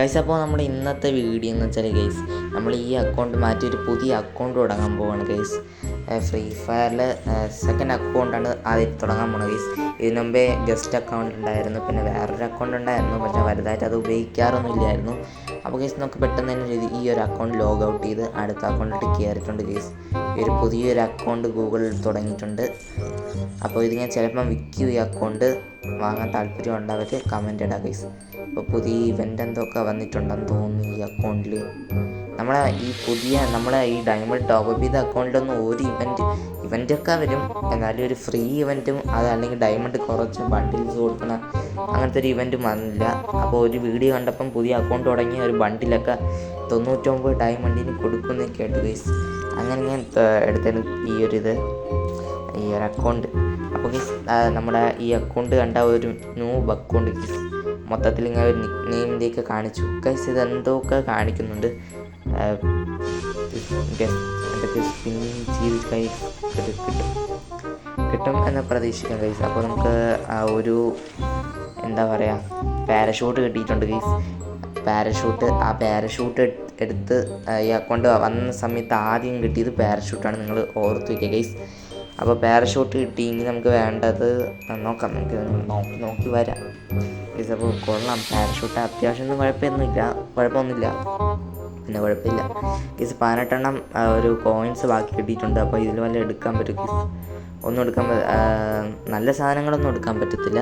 Guys അപ്പോൾ നമ്മുടെ ഇന്നത്തെ വീഡിയോ എന്ന് വെച്ചാൽ ഗൈസ് നമ്മൾ ഈ അക്കൗണ്ട് മാറ്റി ഒരു പുതിയ അക്കൗണ്ട് തുടങ്ങാൻ പോവാണ് ഗൈസ് ഫ്രീ ഫയറിൽ സെക്കൻഡ് അക്കൗണ്ടാണ് ആദ്യം തുടങ്ങാൻ പോകുന്നത് ഗൈസ് ഇതിനു മുമ്പേ ഗസ്റ്റ് അക്കൗണ്ട് ഉണ്ടായിരുന്നു പിന്നെ വേറൊരു അക്കൗണ്ട് ഉണ്ടായിരുന്നു പക്ഷേ വലുതായിട്ട് അത് ഉപയോഗിക്കാറൊന്നും ഇല്ലായിരുന്നു. അപ്പോൾ ഗൈസ് നമുക്ക് പെട്ടെന്ന് തന്നെ ഈ ഒരു അക്കൗണ്ട് ലോഗ് ഔട്ട് ചെയ്ത് അടുത്ത അക്കൗണ്ടിലോട്ട് കയറിയിട്ടുണ്ട് ഗൈസ് ഒരു പുതിയൊരു അക്കൗണ്ട് ഗൂഗിളിൽ തുടങ്ങിയിട്ടുണ്ട്. അപ്പോൾ ഇത് ഞാൻ ചിലപ്പം വിൽക്കും ഈ അക്കൗണ്ട് വാങ്ങാൻ താല്പര്യം ഉണ്ടാവര് കമന്റ് ഇടാം ഗൈസ് ഇപ്പോൾ പുതിയ ഇവന്റ് എന്തൊക്കെ വന്നിട്ടുണ്ടെന്ന് തോന്നുന്നു ഈ അക്കൗണ്ടിൽ നമ്മളെ ഈ പുതിയ നമ്മളെ ഈ ഡയമണ്ട് ടോപ്പ് ചെയ്ത അക്കൗണ്ടിലൊന്നും ഒരു ഇവന്റ് ഇവന്റൊക്കെ വരും. എന്നാലും ഒരു ഫ്രീ ഇവന്റും അത് അല്ലെങ്കിൽ ഡയമണ്ട് കുറച്ച് ബണ്ടിൽസ് കൊടുക്കണ. അങ്ങനത്തെ ഒരു ഇവന്റും വന്നില്ല. അപ്പോൾ ഒരു വീഡിയോ കണ്ടപ്പം പുതിയ അക്കൗണ്ട് തുടങ്ങി ഒരു ബണ്ടിലൊക്കെ തൊണ്ണൂറ്റൊമ്പത് ഡയമണ്ടിന് കൊടുക്കുമെന്ന് കേട്ടു ഗൈസ് അങ്ങനെ ഞാൻ ത- ഈ ഒരു ഇത് ഈ ഒരു അക്കൗണ്ട് അപ്പോൾ ഗൈസ് നമ്മുടെ ഈ അക്കൗണ്ട് കണ്ട ഒരു ന്യൂ അക്കൗണ്ട് ഗൈസ് മൊത്തത്തിൽ ഇങ്ങനെ ഒരു നെയിമിന്റെയൊക്കെ കാണിച്ചു. ഗൈസ് ഇതെന്തൊക്കെ കാണിക്കുന്നുണ്ട്? കിട്ടും. കിട്ടും എന്ന് പ്രതീക്ഷിക്കാം ഗൈസ് അപ്പോൾ നമുക്ക് ഒരു എന്താ പറയുക പാരഷൂട്ട് കിട്ടിയിട്ടുണ്ട് ഗൈസ് പാരഷൂട്ട് ആ പാരഷൂട്ട് എടുത്ത് കൊണ്ട് വന്ന സമയത്ത് ആദ്യം കിട്ടിയത് പാരഷൂട്ടാണ് നിങ്ങൾ ഓർത്ത് വയ്ക്കുക ഗൈസ് അപ്പോൾ പാരഷൂട്ട് കിട്ടിയെങ്കിൽ നമുക്ക് വേണ്ടത് നോക്കാം. നമുക്ക് നോക്കി നോക്കി വരാം. ഗൈസ് അപ്പോൾ കൊള്ളാം. പാരഷൂട്ട് അത്യാവശ്യം ഒന്നും കുഴപ്പമൊന്നുമില്ല. കുഴപ്പമൊന്നുമില്ല. പിന്നെ കുഴപ്പമില്ല. ഗൈസ് പതിനെട്ടെണ്ണം ഒരു കോയിൻസ് ബാക്കി കിട്ടിയിട്ടുണ്ട്. അപ്പോൾ ഇതിൽ വല്ല എടുക്കാൻ പറ്റും ഗൈസ് ഒന്നും എടുക്കാൻ നല്ല സാധനങ്ങളൊന്നും എടുക്കാൻ പറ്റത്തില്ല.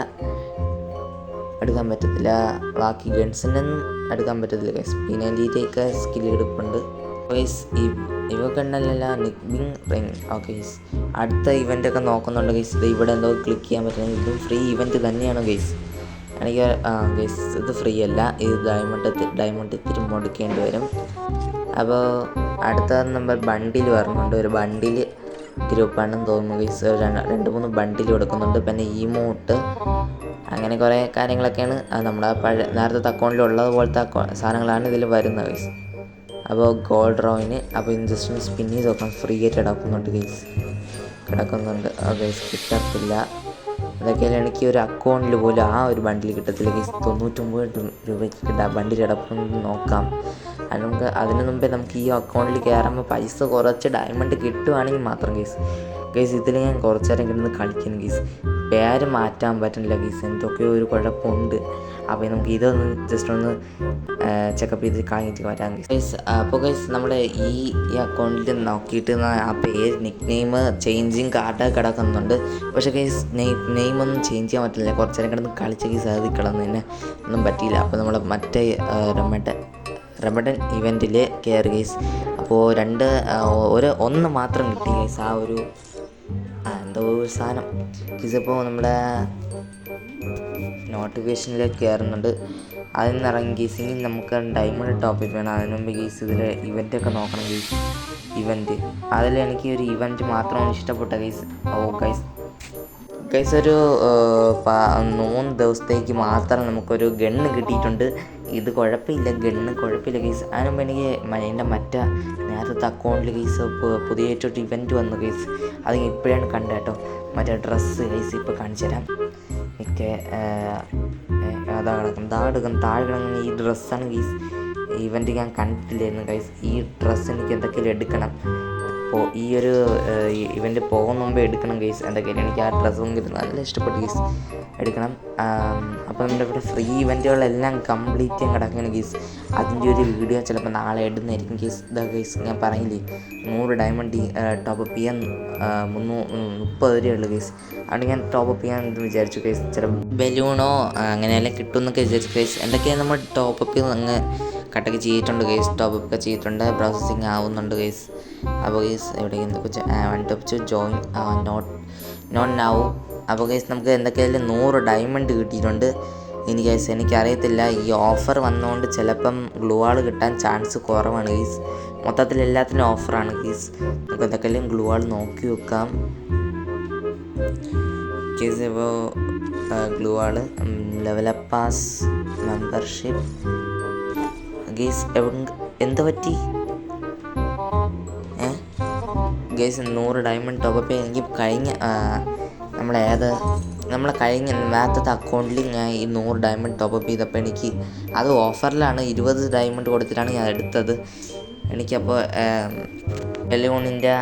എടുക്കാൻ പറ്റത്തില്ല. ബാക്കി ഗൺസിനൊന്നും എടുക്കാൻ പറ്റത്തില്ല ഗൈസ് പി നയന്റീന്റെയൊക്കെ സ്കിൽ എടുപ്പുണ്ട്. ഗൈസ് ഈ ഇവ കണ്ടല്ല നിക്ബിങ് റിങ് ഓക്കെ ഗൈസ് അടുത്ത ഇവന്റ് ഒക്കെ നോക്കുന്നുണ്ട് ഗൈസ് ഇത് ഇവിടെ എന്തോ ക്ലിക്ക് ചെയ്യാൻ പറ്റുന്നത്. ഇതും ഫ്രീ ഇവന്റ് തന്നെയാണ് ഗൈസ് എനിക്ക് ഗൈസ് ഇത് ഫ്രീ അല്ല. ഇത് ഡയമണ്ട് ഡയമണ്ട് ഇത്തിരി മുടക്കേണ്ടി വരും. അപ്പോൾ അടുത്ത നമ്പർ ബണ്ടിൽ വരുന്നുണ്ട് ഒരു ബണ്ടിൽ ഗ്രൂപ്പാണെന്ന് തോന്നുന്നു ഗൈസ് രണ്ട് മൂന്ന് ബണ്ടിൽ കൊടുക്കുന്നുണ്ട്. പിന്നെ ഈമോട്ട് അങ്ങനെ കുറേ കാര്യങ്ങളൊക്കെയാണ്. നമ്മുടെ പഴയ നേരത്തെ അക്കൗണ്ടിൽ ഉള്ളത് പോലത്തെ സാധനങ്ങളാണ് ഇതിൽ വരുന്നത് ഗൈസ് അപ്പോൾ ഗോൾഡ് റോയിന് അപ്പോൾ ഇൻജസ്റ്റ് സ്പിന്നീസ് നോക്കാം. ഫ്രീ ആയിട്ട് കിടക്കുന്നുണ്ട് ഗൈസ് കിടക്കുന്നുണ്ട്. ഗൈസ് കിട്ടത്തില്ല. അതൊക്കെയാണ് എനിക്ക് ഒരു അക്കൗണ്ടിൽ പോലും ആ ഒരു ബണ്ടിൽ കിട്ടത്തില്ല ഗൈസ് തൊണ്ണൂറ്റൊമ്പത് രൂപയ്ക്ക് കിട്ടാം ബണ്ടിൽ കിടക്കുന്നത് നോക്കാം. അത് നമുക്ക് അതിന് മുമ്പേ നമുക്ക് ഈ അക്കൗണ്ടിൽ കയറുമ്പോൾ പൈസ കുറച്ച് ഡയമണ്ട് കിട്ടുവാണെങ്കിൽ മാത്രം ഗൈസ് ഗൈസ് ഇതിൽ ഞാൻ കുറച്ച് നേരം കിടന്ന് കളിക്കുന്നു ഗൈസ് പേര് മാറ്റാൻ പറ്റുന്നില്ല ഗീസ് എന്തൊക്കെയോ ഒരു കുഴപ്പമുണ്ട്. അപ്പോൾ നമുക്ക് ഇതൊന്ന് ജസ്റ്റ് ഒന്ന് ചെക്കപ്പ് ചെയ്ത് കഴിഞ്ഞിട്ട് വരാം ഗൈസ് അപ്പോൾ ഗൈസ് നമ്മുടെ ഈ അക്കൗണ്ടിൽ നോക്കിയിട്ട് ആ പേര് നിക് നെയിം ചേഞ്ചിങ് കാർഡ് കിടക്കുന്നുണ്ട്. പക്ഷേ ഗൈസ് നെയിം ഒന്നും ചേഞ്ച് ചെയ്യാൻ പറ്റില്ല. കുറച്ച് നേരം കിടന്ന് കളിച്ച ഗൈസ് അത് കിടന്നതിന് ഒന്നും പറ്റിയില്ല. അപ്പോൾ നമ്മൾ മറ്റേ റമഡൻ റമഡൻ ഇവന്റിൽ കെയർ ഗൈസ് അപ്പോൾ രണ്ട് ഒരു ഒന്ന് മാത്രം കിട്ടി ഗൈസ് ആ ഒരു എന്തോ ഒരു സാധനം. ഇതിപ്പോൾ നമ്മുടെ നോട്ടിഫിക്കേഷനിലേക്ക് കയറുന്നുണ്ട് അതിൽ നിന്ന് ഇറങ്ങി ഗീസ് നമുക്ക് ഡയമണ്ട് ടോപ്പിക് വേണം. അതിന് മുമ്പ് ഗീസ് ഇതിൽ ഇവന്റൊക്കെ നോക്കണം ഗീസ് ഇവന്റ് അതിൽ എനിക്ക് ഒരു ഇവന്റ് മാത്രമാണ് ഇഷ്ടപ്പെട്ട ഗൈസ് ഓ ഗൈസ് ഗൈസ് ഒരു മൂന്ന് ദിവസത്തേക്ക് മാത്രം നമുക്കൊരു ഗണ്ണ് കിട്ടിയിട്ടുണ്ട്. ഇത് കുഴപ്പമില്ല ഗണ്ണ് കുഴപ്പമില്ല. കേസ് അതിനു മുമ്പ് എനിക്ക് എന്റെ മറ്റേ നേരത്തെ അക്കൗണ്ടിൽ ഗൈസ് പുതിയതായിട്ടൊരു ഇവന്റ് വന്നു കേസ് അത് ഇപ്പോഴാണ് കണ്ടത് കേട്ടോ. മറ്റേ ഡ്രസ്സ് കേസ് ഇപ്പോൾ കാണിച്ചു തരാം. ഏ, അതാ കിടക്കുന്നത് താഴെ താഴെ ഈ ഡ്രസ്സാണ് കേസ് ഇവന്റ് ഞാൻ കണ്ടിട്ടില്ലായിരുന്നു കൈസ് ഈ ഡ്രസ്സ് എനിക്ക് എന്തൊക്കെയും എടുക്കണം. അപ്പോൾ ഈ ഒരു ഇവന്റ് പോകുന്ന മുമ്പേ എടുക്കണം ഗൈസ് എന്തൊക്കെയാണ് എനിക്ക് ആ ഡ്രസ്സ് നല്ല ഇഷ്ടപ്പെട്ടു ഗൈസ് എടുക്കണം. അപ്പോൾ നമ്മുടെ ഇവിടെ ഫ്രീ ഇവന്റുകളെല്ലാം കംപ്ലീറ്റ് ചെയ്യാൻ കിടക്കുകയാണ് ഗൈസ് അതിന്റെ ഒരു വീഡിയോ ചിലപ്പോൾ നാളെ ഇടുന്നതായിരിക്കും ഗൈസ് ഇതാ ഗൈസ് ഞാൻ പറയില്ലേ നൂറ് ഡയമണ്ട് ടോപ്പ് അപ്പ് ചെയ്യാൻ മുന്നൂ മുപ്പത് ഉള്ളു ഗൈസ് അതുകൊണ്ട് ഞാൻ ടോപ്പ് അപ്പ് ചെയ്യാൻ എന്ന് വിചാരിച്ചു ഗൈസ് ചില ബലൂണോ അങ്ങനെയെല്ലാം കിട്ടുമെന്നൊക്കെ വിചാരിച്ചു ഗൈസ് എന്തൊക്കെയാണ് നമ്മൾ ടോപ്പ് അപ്പ് അങ്ങ് കട്ടൊക്കെ ചെയ്തിട്ടുണ്ട് ഗൈസ് ടോപ്പ് ഒക്കെ ചെയ്തിട്ടുണ്ട്. പ്രോസസ്സിങ് ആവുന്നുണ്ട് ഗൈസ് അപ്പോൾ ഗൈസ് എവിടെ എന്തൊക്കെ ടോപ്പ് ജോയിൻ നോട്ട് നോട്ട് നാവു അപ്പോൾ ഗൈസ് നമുക്ക് എന്തൊക്കെയായാലും നൂറ് ഡയമണ്ട് കിട്ടിയിട്ടുണ്ട്. ഇനി ഗൈസ് എനിക്കറിയത്തില്ല ഈ ഓഫർ വന്നുകൊണ്ട് ചിലപ്പം ഗ്ലൂ ആൾ കിട്ടാൻ ചാൻസ് കുറവാണ് ഗൈസ് മൊത്തത്തിൽ എല്ലാത്തിനും ഓഫറാണ് ഗൈസ് നമുക്ക് എന്തൊക്കെയാലും ഗ്ലൂ ആൾ നോക്കി വെക്കാം. ഗൈസ് ഇപ്പോൾ gloo wall level up pass membership guys എന്താ പറ്റി? ഏ? ഗേസ് നൂറ് ഡയമണ്ട് ടോപ്പ് എനിക്ക് കഴിഞ്ഞ നമ്മളെ ഏത് നമ്മളെ കഴിഞ്ഞ നേരത്തെ അക്കൗണ്ടിൽ ഞാൻ ഈ നൂറ് ഡയമണ്ട് ടോപ്പപ്പ് ചെയ്തപ്പോൾ എനിക്ക് അത് ഓഫറിലാണ് ഇരുപത് ഡയമണ്ട് കൊടുത്തിട്ടാണ് ഞാൻ എടുത്തത്. എനിക്കപ്പോൾ എലിയോണിന്റെ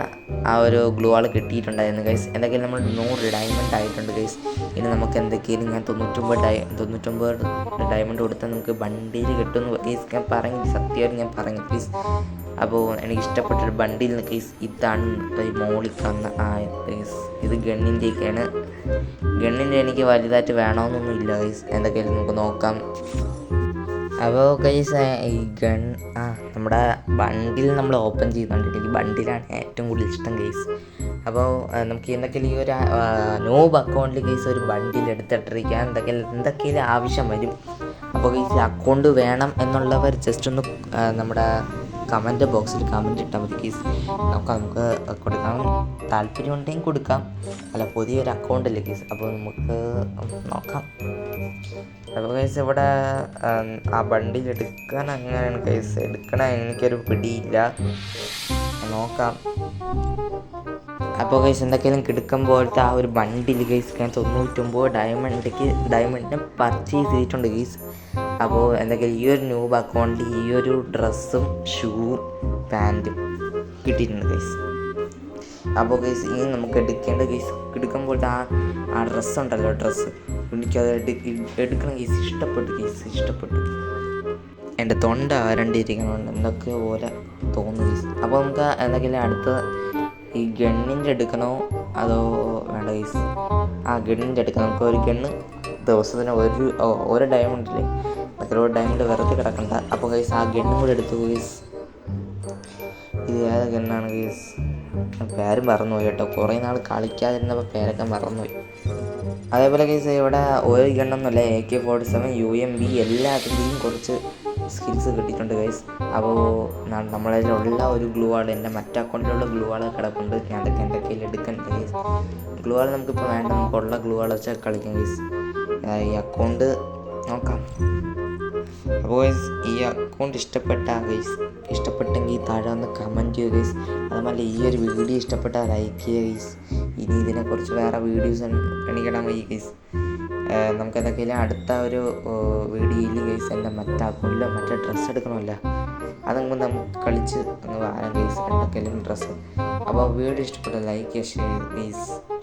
ആ ഒരു ഗ്ലൂ ആൾ കിട്ടിയിട്ടുണ്ടായിരുന്നു ഗൈസ് എന്തെങ്കിലും നമ്മൾ നൂറ് ഡയമണ്ട് ആയിട്ടുണ്ട് ഗൈസ് ഇനി നമുക്ക് എന്തൊക്കെയായാലും ഞാൻ തൊണ്ണൂറ്റൊമ്പത് ഡയ തൊണ്ണൂറ്റൊമ്പത് ഡയമണ്ട് കൊടുത്താൽ നമുക്ക് ബണ്ടിൽ കിട്ടുമെന്ന് ഗൈസ് ഞാൻ പറഞ്ഞു സത്യമായിട്ട് ഞാൻ പറഞ്ഞു പ്ലീസ് അപ്പോൾ എനിക്ക് ഇഷ്ടപ്പെട്ട ഒരു ബണ്ടിൽ കേസ് ഇതാണ് ഈ മോളിൽ കാണുന്ന ആ കേസ് ഇത് ഗണ്ണിന്റെയൊക്കെയാണ്. ഗണ്ണിന്റെ എനിക്ക് വലുതായിട്ട് വേണമെന്നൊന്നും ഇല്ല ഗൈസ് എന്തൊക്കെയായാലും നമുക്ക് നോക്കാം. അപ്പോൾ കൈസ് ഈ ഗൺ ആ നമ്മുടെ ബണ്ടിൽ നമ്മൾ ഓപ്പൺ ചെയ്യുന്നുണ്ട് എനിക്ക് ബണ്ടിലാണ് ഏറ്റവും കൂടുതൽ ഇഷ്ടം കേസ് അപ്പോൾ നമുക്ക് എന്തൊക്കെയാലും ഈ ഒരു നോബ് അക്കൗണ്ടിൽ കേസ് ഒരു ബണ്ടിൽ എടുത്തിട്ടിരിക്കാൻ എന്തൊക്കെയാലും എന്തൊക്കെയാലും ആവശ്യം വരും? അപ്പോൾ ഗൈസ് അക്കൗണ്ട് വേണം എന്നുള്ളവർ ജസ്റ്റ് ഒന്ന് നമ്മുടെ കമന്റ് ബോക്സിൽ കമന്റ് ഇട്ടാൽ മതി കീസ് നമുക്ക് നമുക്ക് കൊടുക്കാൻ താല്പര്യമുണ്ടെങ്കിൽ കൊടുക്കാം. അല്ല പുതിയൊരു അക്കൗണ്ട് അല്ലേ കേസ് അപ്പോൾ നമുക്ക് നോക്കാം. അപ്പോൾ കേസ് ഇവിടെ ആ ബണ്ടിൽ എടുക്കാൻ അങ്ങനെയാണ് കേസ് എടുക്കണ എനിക്കൊരു പിടിയില്ല. നോക്കാം. അപ്പോൾ ഗൈസ് എന്തൊക്കെയാലും കിടക്കുമ്പോഴത്തെ ആ ഒരു ബണ്ടിൽ ഗൈസ് ഞാൻ തൊണ്ണൂറ്റൊമ്പത് ഡയമണ്ടിക്ക് ഡയമണ്ടിനെ പർച്ചേസ് ചെയ്തിട്ടുണ്ട് ഗൈസ് അപ്പോൾ എന്തൊക്കെയാലും ഈ ഒരു ന്യൂബ് അക്കൗണ്ട് ഈ ഒരു ഡ്രസ്സും ഷൂവും പാന്റും കിട്ടിയിട്ടുണ്ട് ഗൈസ് അപ്പോൾ ഗൈസ് ഇനി നമുക്ക് എടുക്കേണ്ട ഗൈസ് എടുക്കാൻ പോലത്തെ ആ ആ ഡ്രസ്സ് ഉണ്ടല്ലോ ഡ്രസ്സ് എനിക്കത് എടുക്ക എടുക്കണം ഗൈസ് ഇഷ്ടപ്പെട്ടു ഗൈസ് ഇഷ്ടപ്പെട്ടു. എന്റെ തൊണ്ട ആരണ്ടിരിക്കുന്നുണ്ട് എന്തൊക്കെ പോലെ തോന്നുന്നു ഗൈസ് അപ്പോൾ നമുക്ക് എന്തെങ്കിലും അടുത്ത ഈ ഗണ്ണിന്റെ എടുക്കണോ അതോ വേണ്ട ഗൈസ് ആ ഗണ്ണിന്റെ എടുക്കണം നമുക്ക് ഒരു ഗണ്ണ് ദിവസത്തിന് ഒരു ഒരു ഒരു ഡയമണ്ടില്ലേ എത്ര ഡയമണ്ട് വെറുതെ കിടക്കണ്ട. അപ്പോൾ ഗൈസ് ആ ഗണ്ണും കൂടെ എടുത്തു ഗൈസ് ഇത് ഏത് ഗണ്ണാണ് കേസ് പേര് മറന്നുപോയി കേട്ടോ. കുറേ നാൾ കളിക്കാതിരുന്നപ്പോൾ പേരൊക്കെ മറന്നുപോയി. അതേപോലെ കേസ് ഇവിടെ ഒരു ഗണ്ണൊന്നുമല്ല. A K forty seven U M B എല്ലാത്തിന്റെയും കുറച്ച് സ്കിൽസ് കിട്ടിയിട്ടുണ്ട് ഗൈസ് അപ്പോൾ നമ്മളതിലുള്ള ഒരു ഗ്ലൂ ആൾ എന്റെ മറ്റേ അക്കൗണ്ടിലുള്ള ഗ്ലൂ ആൾ കിടപ്പുണ്ട്. ഞാൻ അതൊക്കെ എന്റെ കയ്യിൽ എടുക്കണ്ട ഗൈസ് ഗ്ലൂ ആൾ നമുക്കിപ്പോൾ വേണ്ട നമുക്കുള്ള ഗ്ലൂ ആൾ വെച്ചാൽ കളിക്കാം ഗൈസ് ഈ അക്കൗണ്ട് നോക്കാം. അപ്പോൾ ഗൈസ് ഈ അക്കൗണ്ട് ഇഷ്ടപ്പെട്ട ഗൈസ് ഇഷ്ടപ്പെട്ടെങ്കിൽ താഴെ ഒന്ന് കമന്റ് ചെയ്യുക ഗൈസ് അതുപോലെ ഈ ഒരു വീഡിയോ ഇഷ്ടപ്പെട്ടാൽ ലൈക്ക് ചെയ്യുക ഗൈസ് ഇനി ഇതിനെക്കുറിച്ച് വേറെ വീഡിയോസ് എണിക്കിടാൻ ഈ ഗൈസ് നമുക്ക് എന്തൊക്കെയാലും അടുത്ത ഒരു വീഡിയോയിൽ കേസ് എന്റെ മറ്റേ അക്കൗണ്ടിലോ മറ്റേ ഡ്രസ്സ് എടുക്കണമല്ലോ. അതങ്ങ് നമുക്ക് കളിച്ച് അങ്ങ് വാരം കേസ് എന്തൊക്കെയാലും ഡ്രസ്സ് അപ്പോൾ വീഡിയോ ഇഷ്ടപ്പെട്ട ലൈക്ക് ചെയ്യുക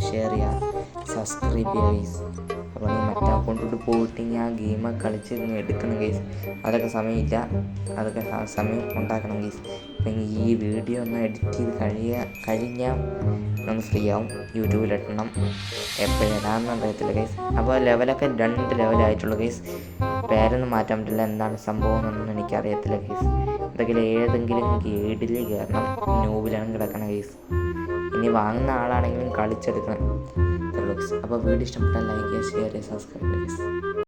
ഷെയർ ചെയ്യുക സബ്സ്ക്രൈബ് ചെയ്യുക നീ മറ്റേ അക്കൗണ്ടിലോട്ട് പോയിട്ട് ഞാൻ ഗെയിം കളിച്ച് എടുക്കണം ഗേസ് അതൊക്കെ സമയമില്ല. അതൊക്കെ സമയം ഉണ്ടാക്കണം ഗേസ് അപ്പം ഈ വീഡിയോ ഒന്ന് എഡിറ്റ് ചെയ്ത് കഴിയ കഴിഞ്ഞാൽ ഒന്ന് ഫ്രീ ആവും. യൂട്യൂബിലിടണം എപ്പോഴിടാമെന്ന് അറിയത്തില്ല അപ്പോൾ ലെവലൊക്കെ രണ്ട് ലെവലായിട്ടുള്ളൂ ഗൈസ് പേരൊന്നും മാറ്റാൻ പറ്റില്ല. എന്താണ് സംഭവം എന്നൊന്നും എനിക്കറിയത്തില്ല ഗൈസ് എന്തെങ്കിലും ഏതെങ്കിലും ഗേഡിൽ കയറണം ന്യൂബിലാണ് കിടക്കണം ഗൈസ് ഇനി വാങ്ങുന്ന ആളാണെങ്കിലും കളിച്ചെടുക്കണം. അപ്പോൾ വീഡിയോ ഇഷ്ടപ്പെട്ടാൽ ലൈക്ക് ചെയ്യുക ഷെയർ ചെയ്യുക സബ്സ്ക്രൈബ് ചെയ്യുക